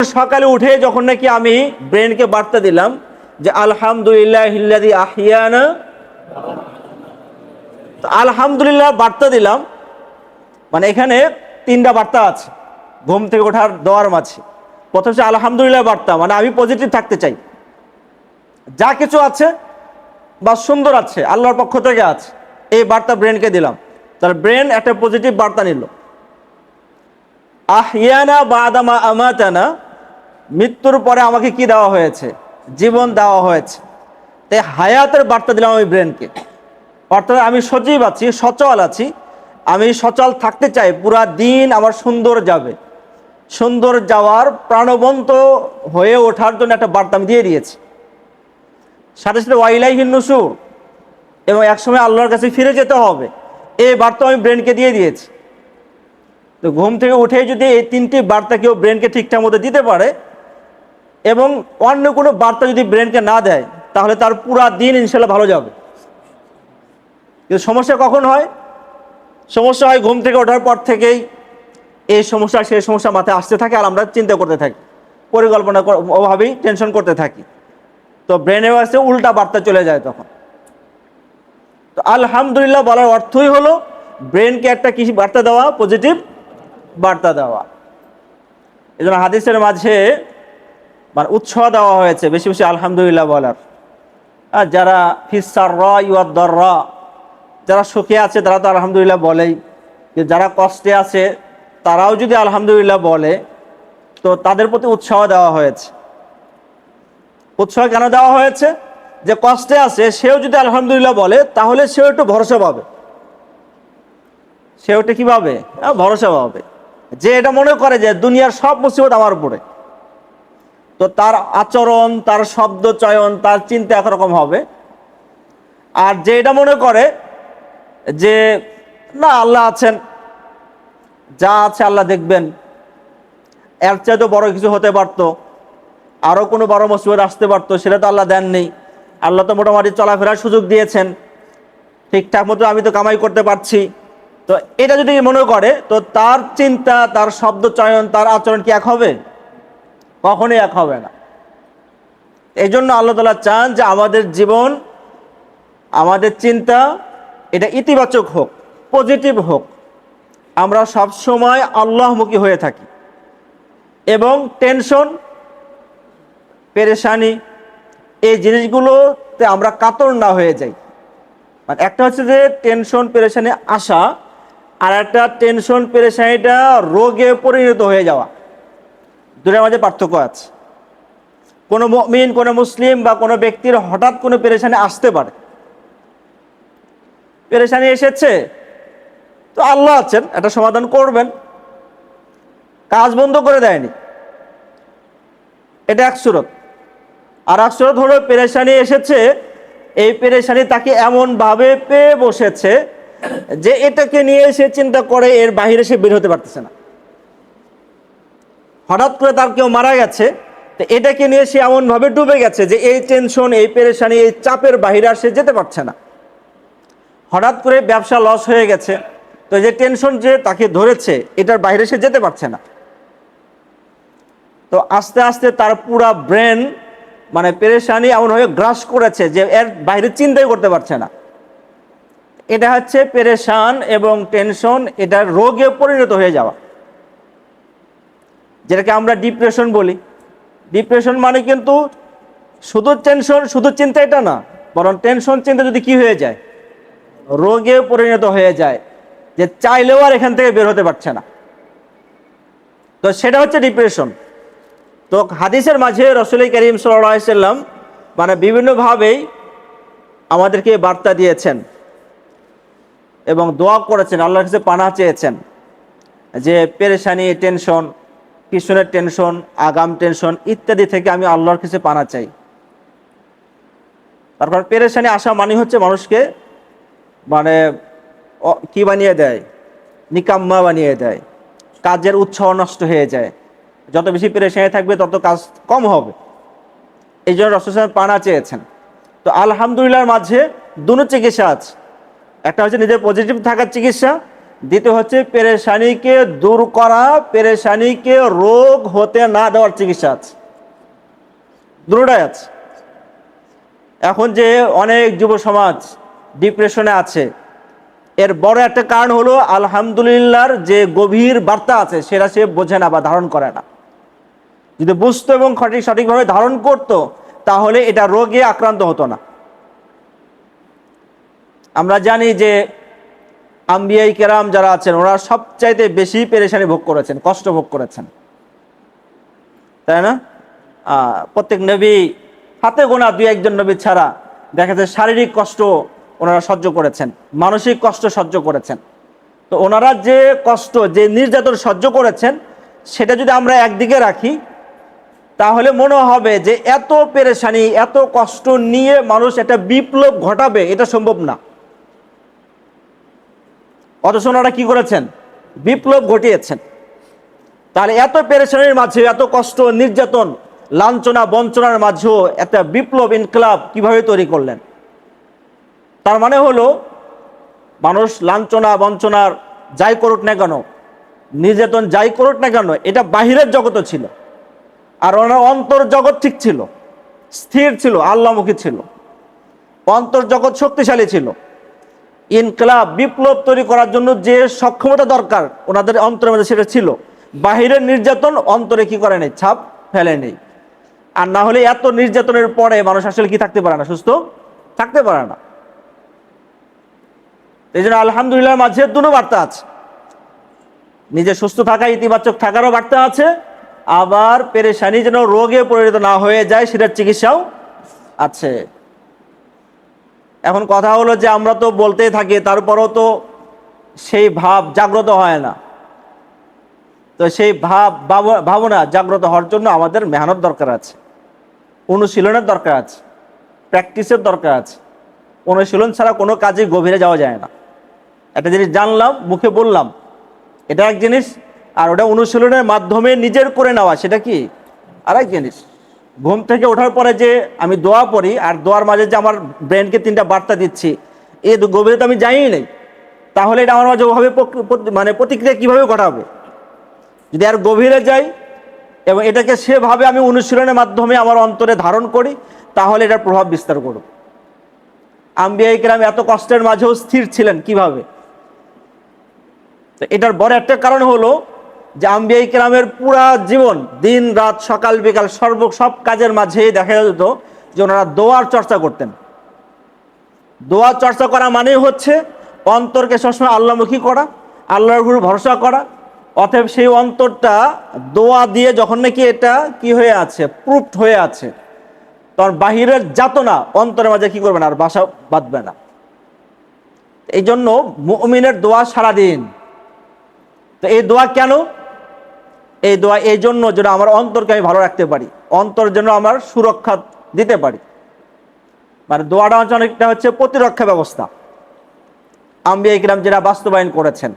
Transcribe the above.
সকালে উঠে যখন নাকি আমি ব্রেনকে বার্তা দিলাম যে আলহামদুলিল্লাহ আহিয়ানা আলহামদুলিল্লাহ বার্তা দিলাম মানে এখানে তিনটা বার্তা আছে, ঘুম থেকে ওঠার দোয়ার মাঝে। প্রথম হচ্ছে আলহামদুলিল্লাহ বার্তা মানে আমি পজিটিভ থাকতে চাই। যা কিছু আছে, বা সুন্দর আছে, আল্লাহর পক্ষ থেকে আছে, এই বার্তা ব্রেনকে দিলাম। তার ব্রেন একটা পজিটিভ বার্তা নিল। আহিয়ানা বা আদামা আমাতানা মৃত্যুর পরে আমাকে কি দেওয়া হয়েছে? জীবন দেওয়া হয়েছে। তাই হায়াতের বার্তা দিলাম আমি ব্রেনকে। অর্থাৎ আমি সজীব আছি, সচল আছি। আমি সচল থাকতে চাই, পুরা দিন আমার সুন্দর যাবে। সুন্দর যাওয়ার প্রাণবন্ত হয়ে ওঠার জন্য একটা বার্তা আমি দিয়ে দিয়েছি। সাথে সাথে ওয়াইলাইহিন নুসুর এবং একসময় আল্লাহর কাছে ফিরে যেতে হবে। এই বার্তা আমি ব্রেনকে দিয়ে দিয়েছি। তো ঘুম থেকে উঠে যদি এই তিনটি বার্তা কেউ ব্রেনকে ঠিকঠাক মতো দিতে পারে এবং অন্য কোনো বার্তা যদি ব্রেনকে না দেয়, তাহলে তার পুরা দিন ইনশাল্লাহ ভালো যাবে। কিন্তু সমস্যা কখন হয়? সমস্যা হয় ঘুম থেকে ওঠার পর থেকেই। এই সমস্যা, সেই সমস্যা মাথায় আসতে থাকে আর আমরা চিন্তা করতে থাকি। পরিকল্পনা অভাবেই টেনশন করতে থাকি। তো ব্রেনে আসে উল্টা বার্তা চলে যায় তখন। তো আলহামদুলিল্লাহ বলার অর্থই হলো, ব্রেনকে একটা কৃষি বার্তা দেওয়া, পজিটিভ বার্তা দেওয়া। এই জন্য হাদিসের মাঝে মানে উৎসাহ দেওয়া হয়েছে, বেশি বেশি আলহামদুলিল্লাহ বলার। আর যারা ফিসার র ইউদ্দর র যারা সুখে আছে, তারা তো আলহামদুলিল্লাহ বলেই। যে যারা কষ্টে আছে, তারাও যদি আলহামদুলিল্লাহ বলে, তো তাদের প্রতি উৎসাহ দেওয়া হয়েছে। উৎসাহ কেন দেওয়া হয়েছে? যে কষ্টে আছে, সেও যদি আলহামদুলিল্লাহ বলে, তাহলে সেও একটু ভরসা পাবে। সেও একটু কি পাবে? ভরসা পাবে। যে এটা মনে করে যে দুনিয়ার সব মুসিবত আমার উপরে। তো তার আচরণ, তার শব্দ চয়ন, তার চিন্তা একরকম হবে। আর যে এটা মনে করে যে, না, আল্লাহ আছেন। যা আছে আল্লাহ দেখবেন। এর চাইতে বড় কিছু হতে পারতো। আরও কোনো বড় মুসিবত আসতে পারতো, সেটা তো আল্লাহ দেননি। আল্লাহ তো মোটামুটি চলাফেরার সুযোগ দিয়েছেন। ঠিকঠাক মতো আমি তো কামাই করতে পারছি। তো এটা যদি মনে করে, তো তার চিন্তা, তার শব্দ চয়ন, তার আচরণ কি এক হবে? কখনোই এক হবে না। এই জন্য আল্লাহ তালা চান যে আমাদের জীবন, আমাদের চিন্তা, এটা ইতিবাচক হোক, পজিটিভ হোক। আমরা সব সময় আল্লাহমুখী হয়ে থাকি এবং টেনশন, পেরেশানি, এই জিনিসগুলোতে আমরা কাতর না হয়ে যাই। মানে একটা হচ্ছে যে টেনশন, পেরেশানি আসা আর একটা টেনশন, পেরেশানিটা রোগে পরিণত হয়ে যাওয়া। দুটোর মাঝে পার্থক্য আছে। কোনো মিন কোনো মুসলিম বা কোনো ব্যক্তির হঠাৎ কোনো পেরেশানি আসতে পারে। পেরেশানি এসেছে, তো আল্লাহ আছেন একটা সমাধান করবেন। কাজ বন্ধ করে দেয়নি। এটা এক সুরত। আর এক সুরত হলো, পেরেশানি এসেছে, এই পেরেশানি তাকে এমনভাবে পেয়ে বসেছে যে এটাকে নিয়ে সে চিন্তা করে, এর বাহিরে সে বের হতে পারতেছে না। হঠাৎ করে তার কেউ মারা গেছে, তো এটাকে নিয়ে সে এমনভাবে ডুবে গেছে যে এই টেনশন এই পেরেশানি, এই চাপের বাহিরে আর সে যেতে পারছে না। হঠাৎ করে ব্যবসা লস হয়ে গেছে, তো যে টেনশন যে তাকে ধরেছে, এটার বাইরে সে যেতে পারছে না। তো আস্তে আস্তে তার পুরা ব্রেন মানে পেরেশানি এমনভাবে গ্রাস করেছে যে এর বাইরে চিন্তাই করতে পারছে না। এটা হচ্ছে পেরেশান এবং টেনশন এটা রোগে পরিণত হয়ে যাওয়া। যেটাকে আমরা ডিপ্রেশন বলি। ডিপ্রেশন মানে কিন্তু শুধু টেনশন শুধু চিন্তা এটা না, বরং টেনশন চিন্তা যদি কি হয়ে যায়? রোগে পরিণত হয়ে যায়, যে চাইলেও আর এখান থেকে বের হতে পারছে না। তো সেটা হচ্ছে ডিপ্রেশন তো হাদিসের মাঝে রসুল করিম সাল্লাম মানে বিভিন্নভাবেই আমাদেরকে বার্তা দিয়েছেন এবং দোয়া করেছেন, আল্লাহর কাছে পানা চেয়েছেন যে পেরেশানি টেনশন পিছনের টেনশন আগাম টেনশন ইত্যাদি থেকে আমি আল্লাহর কাছে পানা চাই। তারপর পেরেশানি আসা মানে হচ্ছে মানুষকে মানে কি বানিয়ে দেয়? নিকাম্মা বানিয়ে দেয়। কাজের উৎসাহ নষ্ট হয়ে যায়। যত বেশি পেরেশানি থাকবে, তত কাজ কম হবে। এই জন্য রসুল পানা চেয়েছেন। তো আলহামদুলিল্লাহর মাঝে দুটো চিকিৎসা আছে। একটা হচ্ছে নিজের পজিটিভ থাকার চিকিৎসা দ্বিতীয় হচ্ছে পেরেশানিকে দূর করা, পেরেশানিকে রোগ হতে না দেওয়ার চিকিৎসা আছে। দুটাই আছে। এখন যে অনেক যুব সমাজ ডিপ্রেশনে আছে, এর বড় একটা কারণ হলো আলহামদুলিল্লাহর যে গভীর বার্তা আছে, সেটা সে বোঝে না বা ধারণ করে না। যদি বুঝতো এবং সঠিক সঠিকভাবে ধারণ করত, তাহলে এটা রোগে আক্রান্ত হতো না। আমরা জানি যে আম্বিয়াই কেরাম যারা আছেন, ওরা সবচাইতে বেশি পেরেশানি ভোগ করেছেন, কষ্ট ভোগ করেছেন। তাই না? প্রত্যেক নবী হাতে গোনা দুই একজন নবী ছাড়া দেখা যায় শারীরিক কষ্ট ওনারা সহ্য করেছেন, মানসিক কষ্ট সহ্য করেছেন। তো ওনারা যে কষ্ট, যে নির্যাতন সহ্য করেছেন, সেটা যদি আমরা একদিকে রাখি, তাহলে মনে হবে যে এত পেরেশানি, এত কষ্ট নিয়ে মানুষ একটা বিপ্লব ঘটাবে, এটা সম্ভব না। অথচ ওনারা কি করেছেন? বিপ্লব ঘটিয়েছেন। তাহলে এত পেরেশানির মাঝে এত কষ্ট, নির্যাতন, লাঞ্ছনা, বঞ্চনার মাঝেও একটা বিপ্লব ইনকলাব কীভাবে তৈরি করলেন? তার মানে হলো, মানুষ লাঞ্ছনা, বঞ্চনার যাই করুক না কেন, নির্যাতন যাই করুক না কেন, এটা বাহিরের জগৎ ছিল। আর ওনার অন্তর জগৎ ঠিক ছিল। স্থির ছিল, আল্লামুখী ছিল। অন্তর জগৎ শক্তিশালী ছিল। ইনকলাব, বিপ্লব তৈরি করার জন্য যে সক্ষমতা দরকার, ওনাদের অন্তরের মধ্যে সেটা ছিল। বাহিরের নির্যাতন অন্তরে কি করে নেই? ছাপ ফেলে নেই। আর না হলে এত নির্যাতনের পরে মানুষ আসলে কি থাকতে পারে না? সুস্থ থাকতে পারে না। এই জন্য আলহামদুলিল্লাহ মাঝে দুটো বার্তা আছে। নিজে সুস্থ থাকা, ইতিবাচক থাকারও বার্তা আছে। আবার পেরেশানি যেন রোগে পরিণত না হয়ে যায়, সেটার চিকিৎসাও আছে। এখন কথা হলো যে আমরা তো বলতেই থাকি, তারপরও তো সেই ভাব জাগ্রত হয় না। তো সেই ভাব, ভাব- ভাবনা জাগ্রত হওয়ার জন্য আমাদের মেহনত দরকার আছে, অনুশীলনের দরকার আছে, প্র্যাকটিসের দরকার আছে। অনুশীলন ছাড়া কোনো কাজে গভীরে যাওয়া যায় না। একটা জিনিস জানলাম, মুখে বললাম, এটা এক জিনিস, আর ওটা অনুশীলনের মাধ্যমে নিজের করে নেওয়া, সেটা কি? আরেক জিনিস ঘুম থেকে ওঠার পরে যে আমি দোয়া পড়ি আর দোয়ার মাঝে যে আমার ব্রেনকে তিনটা বার্তা দিচ্ছি, এ গভীরে তো আমি জানিই নেই। তাহলে এটা আমার মাঝে ওভাবে মানে প্রতিক্রিয়া কীভাবে ঘটাবে? যদি আর গভীরে যাই এবং এটাকে সেভাবে আমি অনুশীলনের মাধ্যমে আমার অন্তরে ধারণ করি, তাহলে এটার প্রভাব বিস্তার করব। আম্বিয়া ইকরাম এত কষ্টের মাঝেও স্থির ছিলেন কীভাবে? এটার বড় একটা কারণ হলো যে আম্বিয়া ইকরামের পুরা জীবন, দিন, রাত, সকাল, বিকাল সর্ব সব কাজের মাঝে দেখা যেত যে ওনারা দোয়ার চর্চা করতেন। দোয়া চর্চা করা মানেই হচ্ছে অন্তরকে সবসময় আল্লাহমুখী করা, আল্লাহর উপর ভরসা করা। অতএব সেই অন্তরটা দোয়া দিয়ে যখন নাকি এটা কি হয়ে আছে, প্রুফড হয়ে আছে, তখন বাহিরের যাতনা অন্তরের মাঝে কি করবে না, আর বাসা বাঁধবে না। এই জন্য মুমিনের দোয়া সারাদিন। তো এই দোয়া কেন এই দোয়া এই জন্য যেন আমার অন্তরকে আমি ভালো রাখতে পারি, অন্তর যেন আমার সুরক্ষা দিতে পারি। মানে দোয়াটা হচ্ছে অনেকটা হচ্ছে প্রতিরক্ষা ব্যবস্থা। আম্বিয়া ইকরাম যেটা বাস্তবায়ন করেছেন।